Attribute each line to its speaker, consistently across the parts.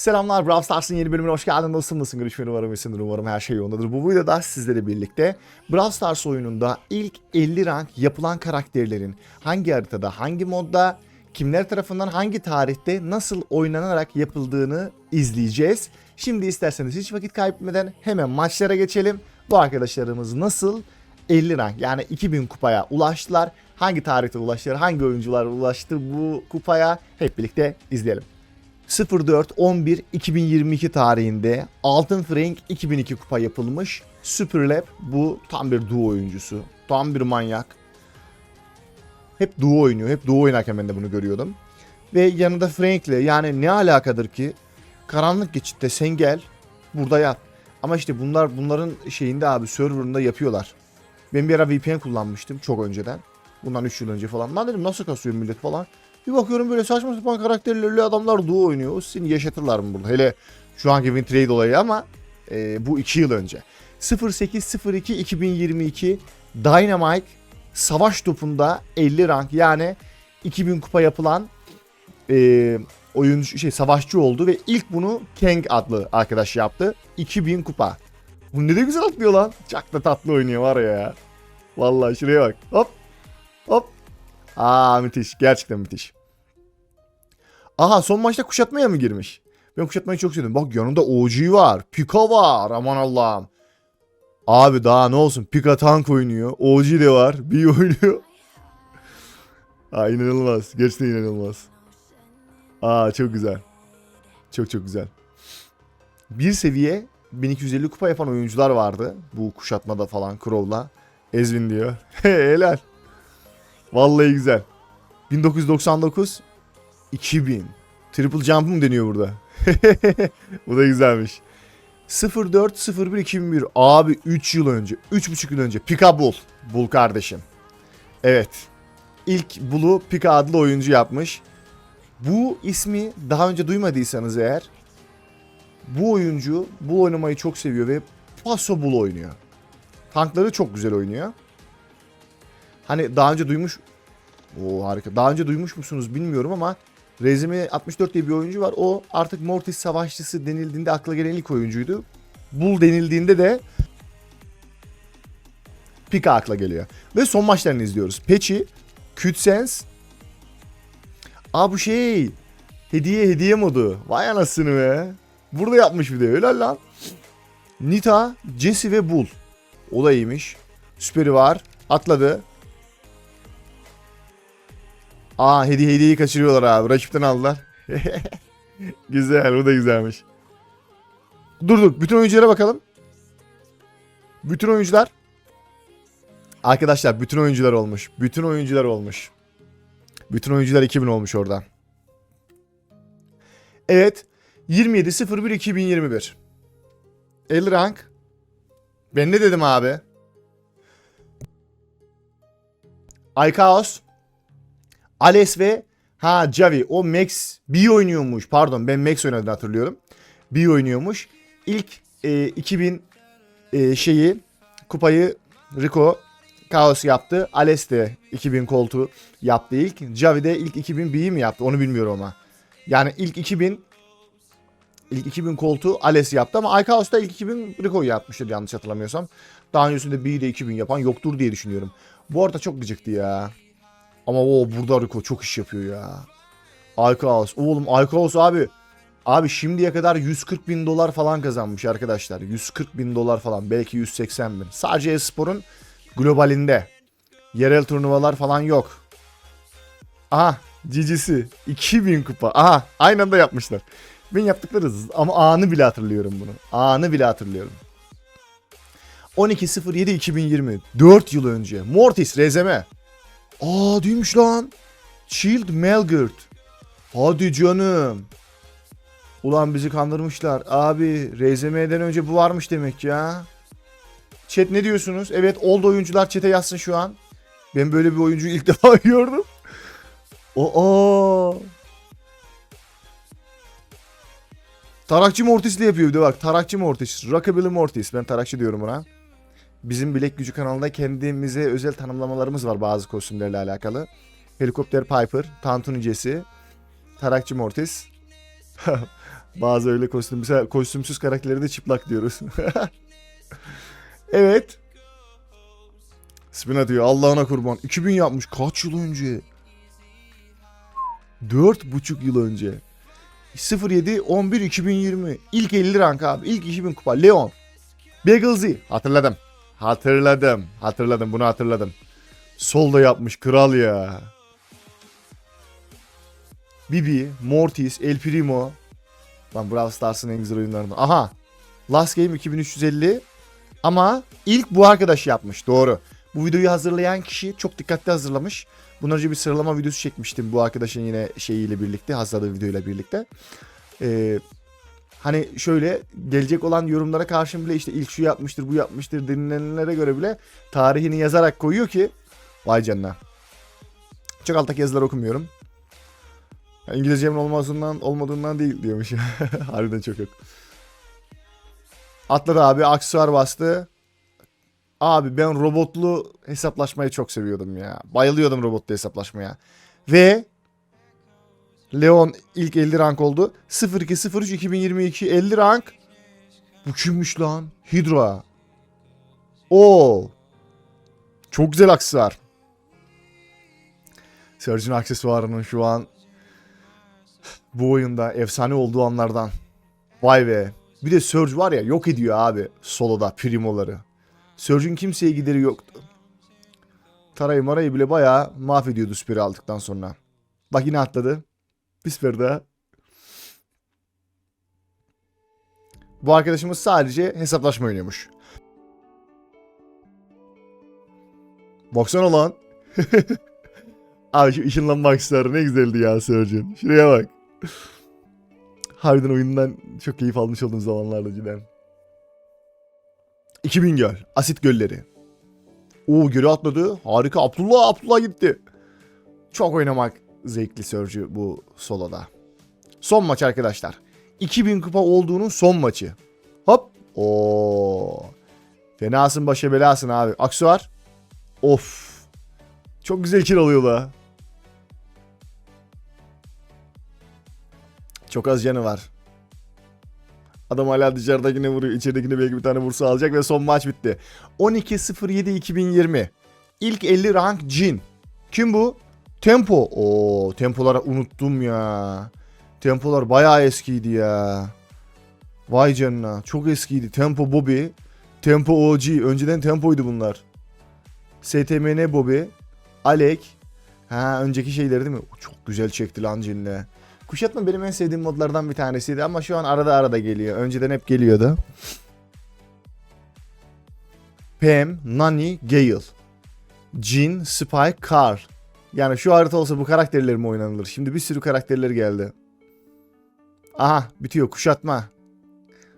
Speaker 1: Selamlar Brawl Stars'ın yeni bölümüne hoş geldin dostum. Nasılsın? Görüşmeyi umarım iyisindir. Umarım her şey yolundadır. Bu videoda sizlerle birlikte Brawl Stars oyununda ilk 50 rank yapılan karakterlerin hangi haritada, hangi modda, kimler tarafından hangi tarihte nasıl oynanarak yapıldığını izleyeceğiz. Şimdi isterseniz hiç vakit kaybetmeden hemen maçlara geçelim. Bu arkadaşlarımız nasıl 50 rank yani 2000 kupaya ulaştılar. Hangi tarihte ulaştılar, hangi oyuncular ulaştı bu kupaya hep birlikte izleyelim. 04-11-2022 tarihinde Altın Frank 2002 kupa yapılmış. Superlab bu tam bir duo oyuncusu. Tam bir manyak. Hep duo oynuyor. Hep duo oynarken ben de bunu görüyordum. Ve yanında Frank'le yani ne alakadır ki? Karanlık geçitte sen gel burada yap. Ama işte bunlar bunların şeyinde abi serverında yapıyorlar. Ben bir ara VPN kullanmıştım çok önceden. Bundan 3 yıl önce falan. Lan dedim nasıl kasıyor millet falan. Bir bakıyorum böyle saçma sapan karakterlerle adamlar duo oynuyor. O seni yaşatırlar mı burada? Hele şu anki win olayı ama e, bu 2 yıl önce. 08-02-2022 Dynamite savaş topunda 50 rank yani 2000 kupa yapılan e, oyuncu şey savaşçı oldu ve ilk bunu Kang adlı arkadaş yaptı. 2000 kupa. Bu ne de güzel atlıyor lan. Çok da tatlı oynuyor var ya. Vallahi şuraya bak. Hop. Hop. Aa müthiş. Gerçekten müthiş. Aha son maçta kuşatmaya mı girmiş? Ben kuşatmayı çok sevdim. Bak yanında OG var. Pika var. Aman Allah'ım. Abi daha ne olsun. Pika tank oynuyor. OG de var. Bir oynuyor. Aa inanılmaz. Gerçekten inanılmaz. Aa çok güzel. Çok çok güzel. Bir seviye 1250 kupa yapan oyuncular vardı. Bu kuşatmada falan Crow'la. Ezvin diyor. Helal. Vallahi güzel. 1999 2000. Triple jump mı deniyor burada? Bu da güzelmiş. 04 01 2001 abi 3 yıl önce 3,5 yıl önce Pika Bull Bull kardeşim. Evet. İlk Bull'u Pika adlı oyuncu yapmış. Bu ismi daha önce duymadıysanız eğer bu oyuncu bu oynamayı çok seviyor ve Paso Bull oynuyor. Tankları çok güzel oynuyor. Hani daha önce duymuş o harika. Daha önce duymuş musunuz bilmiyorum ama Rezimi 64 diye bir oyuncu var. O artık Mortis savaşçısı denildiğinde akla gelen ilk oyuncuydu. Bull denildiğinde de Pika akla geliyor. Ve son maçlarını izliyoruz. Peçi, Kütsense. Aa bu şey. Hediye hediye modu. Vay anasını be. Burada yapmış bir de öyle lan. Nita, Jesse ve Bull. O da iyiymiş. Süperi var. Atladı. Aa hediye hediyeyi kaçırıyorlar abi. Rakipten aldılar. Güzel bu da güzelmiş. Dur bütün oyunculara bakalım. Bütün oyuncular. Arkadaşlar bütün oyuncular olmuş. Bütün oyuncular olmuş. Bütün oyuncular 2000 olmuş orada. Evet. 27 01 2021. 50 rank. Ben ne dedim abi? Aykaos. Ales ve ha Javi o Max B oynuyormuş. Pardon ben Max oynadığını hatırlıyorum. B oynuyormuş. İlk e, 2000 e, şeyi kupayı Rico Chaos yaptı. Ales de 2000 koltuğu yaptı ilk. Javi de ilk 2000 B'yi mi yaptı onu bilmiyorum ama. Yani ilk 2000 ilk 2000 koltuğu Ales yaptı ama Aykaos da ilk 2000 Rico'yu yapmıştır yanlış hatırlamıyorsam. Daha öncesinde B'yi de 2000 yapan yoktur diye düşünüyorum. Bu arada çok gıcıktı ya. Ama o burada Rico çok iş yapıyor ya. Aykaos. Oğlum Aykaos abi. Abi şimdiye kadar 140 bin dolar falan kazanmış arkadaşlar. 140 bin dolar falan. Belki 180 bin. Sadece esporun globalinde. Yerel turnuvalar falan yok. Aha cicisi. 2000 kupa. Aha aynı anda yapmışlar. Ben yaptıkları ama anı bile hatırlıyorum bunu. Anı bile hatırlıyorum. 12.07.2020 4 yıl önce Mortis Rezeme Aa değilmiş lan. Shield Melgert. Hadi canım. Ulan bizi kandırmışlar. Abi RZM'den önce bu varmış demek ya. Chat ne diyorsunuz? Evet old oyuncular chat'e yazsın şu an. Ben böyle bir oyuncuyu ilk defa gördüm. Oo. Tarakçı Mortis'le yapıyor bir de bak. Tarakçı Mortis. Rockabilly Mortis. Ben tarakçı diyorum buna. Bizim Bilek Gücü kanalında kendimize özel tanımlamalarımız var bazı kostümlerle alakalı. Helikopter Piper, Tantuni Jesse, Tarakçı Mortis. Bazı öyle kostüm, mesela kostümsüz karakterleri de çıplak diyoruz. evet. Spin atıyor. Allah'ına kurban. 2000 yapmış. Kaç yıl önce? 4,5 yıl önce. 07 11 2020. İlk 50 rank abi. İlk 2000 kupa. Leon. Bagel Hatırladım. Hatırladım. Hatırladım. Bunu hatırladım. Solda yapmış. Kral ya. Bibi, Mortis, El Primo. Lan Brawl Stars'ın en güzel oyunlarından. Aha. Last Game 2350. Ama ilk bu arkadaş yapmış. Doğru. Bu videoyu hazırlayan kişi çok dikkatli hazırlamış. Bundan önce bir sıralama videosu çekmiştim bu arkadaşın yine şeyiyle birlikte. Hazırladığı videoyla birlikte. Ee, hani şöyle gelecek olan yorumlara karşın bile işte ilk şu yapmıştır bu yapmıştır denilenlere göre bile tarihini yazarak koyuyor ki vay canına. Çok alttaki yazıları okumuyorum. Ya İngilizcemin olmasından olmadığından değil diyormuş. Harbiden çok yok. Atladı abi aksesuar bastı. Abi ben robotlu hesaplaşmayı çok seviyordum ya. Bayılıyordum robotlu hesaplaşmaya. Ve Leon ilk 50 rank oldu. 0203 2022 50 rank. Bu kimmiş lan? Hydra. Oo. Çok güzel aksesuar. Surge'ın aksesuarının şu an bu oyunda efsane olduğu anlardan. Vay be. Bir de Surge var ya yok ediyor abi soloda primoları. Surge'ün kimseye gideri yoktu. Tarayı marayı bile bayağı mahvediyordu süperi aldıktan sonra. Bak yine atladı. Bir sefer daha. Bu arkadaşımız sadece hesaplaşma oynuyormuş. Baksana lan. Abi şu ışınlanma aksları ne güzeldi ya Surge'ün. Şuraya bak. Harbiden oyundan çok keyif almış olduğum zamanlarda cidden. 2000 göl. Asit gölleri. Oo geri atladı. Harika. Abdullah Abdullah gitti. Çok oynamak zevkli Surge'ü bu soloda. Son maç arkadaşlar. 2000 kupa olduğunun son maçı. Hop. Oo. Fenasın başa belasın abi. Aksuar. Of. Çok güzel kill alıyor la. Çok az canı var. Adam hala dışarıdakine vuruyor. İçeridekine belki bir tane vursa alacak ve son maç bitti. 12.07.2020. İlk 50 rank Jin. Kim bu? Tempo. Oo, tempoları unuttum ya. Tempolar bayağı eskiydi ya. Vay canına. Çok eskiydi. Tempo Bobby. Tempo OG. Önceden tempoydu bunlar. STMN Bobby. Alek. Ha önceki şeyleri değil mi? Çok güzel çekti lan Jin'le. Kuşatma benim en sevdiğim modlardan bir tanesiydi ama şu an arada arada geliyor. Önceden hep geliyordu. Pam, Nani, Gale. Jin, Spike, Car. Yani şu harita olsa bu karakterler mi oynanılır? Şimdi bir sürü karakterler geldi. Aha bitiyor kuşatma.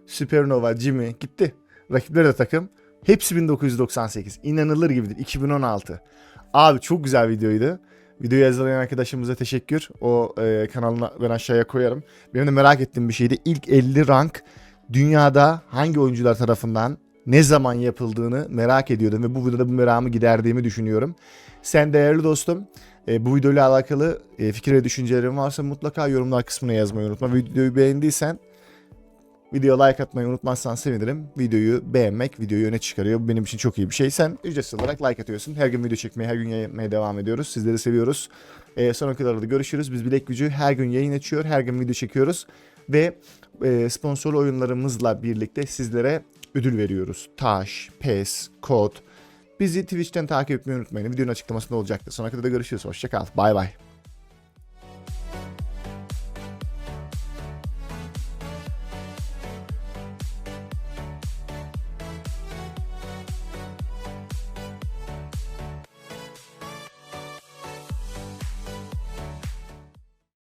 Speaker 1: Supernova, Jimmy gitti. Rakipleri de takım. Hepsi 1998. İnanılır gibidir. 2016. Abi çok güzel videoydu. Videoyu hazırlayan arkadaşımıza teşekkür. O e, kanalına ben aşağıya koyarım. Benim de merak ettiğim bir şeydi. İlk 50 rank dünyada hangi oyuncular tarafından ne zaman yapıldığını merak ediyordum. Ve bu videoda bu meramı giderdiğimi düşünüyorum. Sen değerli dostum e, bu videoyla alakalı e, fikir ve düşüncelerin varsa mutlaka yorumlar kısmına yazmayı unutma. Videoyu beğendiysen Videoya like atmayı unutmazsan sevinirim. Videoyu beğenmek videoyu öne çıkarıyor. Bu benim için çok iyi bir şey. Sen ücretsiz olarak like atıyorsun. Her gün video çekmeye, her gün yayınlamaya devam ediyoruz. Sizleri seviyoruz. Ee, sonraki videolarda görüşürüz. Biz Bilek Gücü her gün yayın açıyor. Her gün video çekiyoruz. Ve e, sponsorlu oyunlarımızla birlikte sizlere ödül veriyoruz. Taş, PES, kod. Bizi Twitch'ten takip etmeyi unutmayın. Videonun açıklamasında olacaktır. Sonraki videoda görüşürüz. Hoşçakal. Bay bay.